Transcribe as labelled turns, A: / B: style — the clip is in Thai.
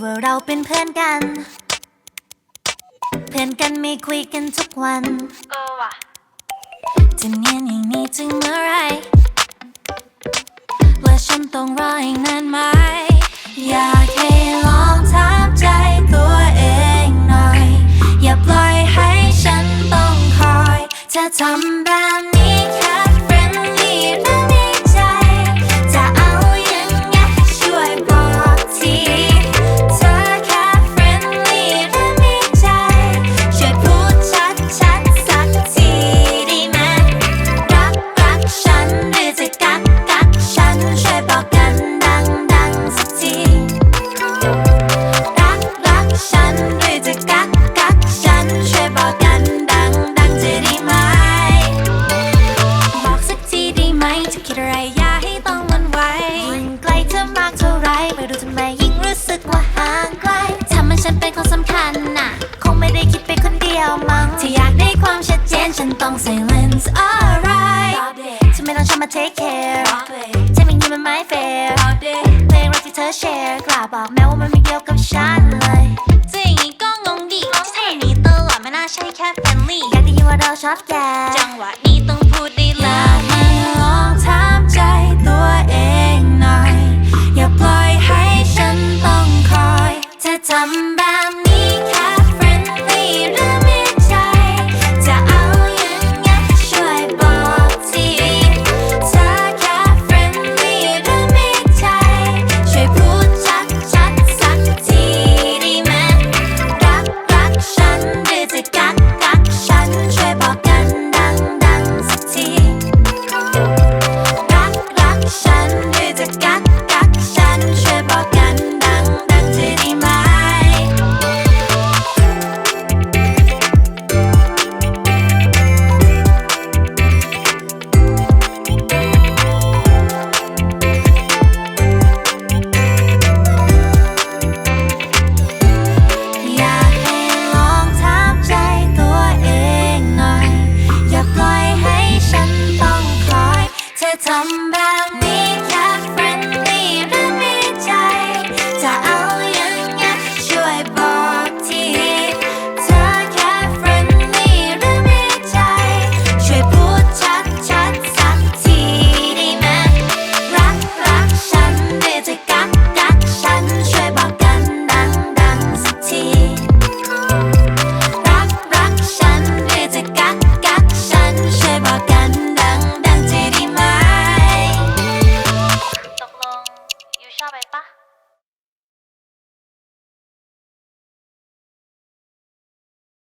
A: พูดว่าเราเป็นเพื่อนกัน เพื่อนกันไม่คุยกันทุกวัน
B: เออว่ะ
A: จะเนียนอย่างนี้ถึงเมื่อไหรว่าฉันต้องรออีกนานไหม อยากให้ลองถามใจตัวเองหน่อย อย่าปล่อยให้ฉันต้องคอย จะทำ ไม่รู้ทำไมยิ่งรู้สึกว่าห่างไกลทำให้ฉันเป็นคนสำคัญน่ะ คงไม่ได้คิดไปคนเดียวมั้งถ้าอยากได้ความชัดเจนฉันต้องใส่เลนส์อะไรทำไมต้องชอบมา take care ใช่ไม่ยิ้มันไม่ fair เพลงรักที่เธอแชร์กล้าบอกแม้ว่ามันไม่เกี่ยวกับฉันเลย
B: 下尾巴。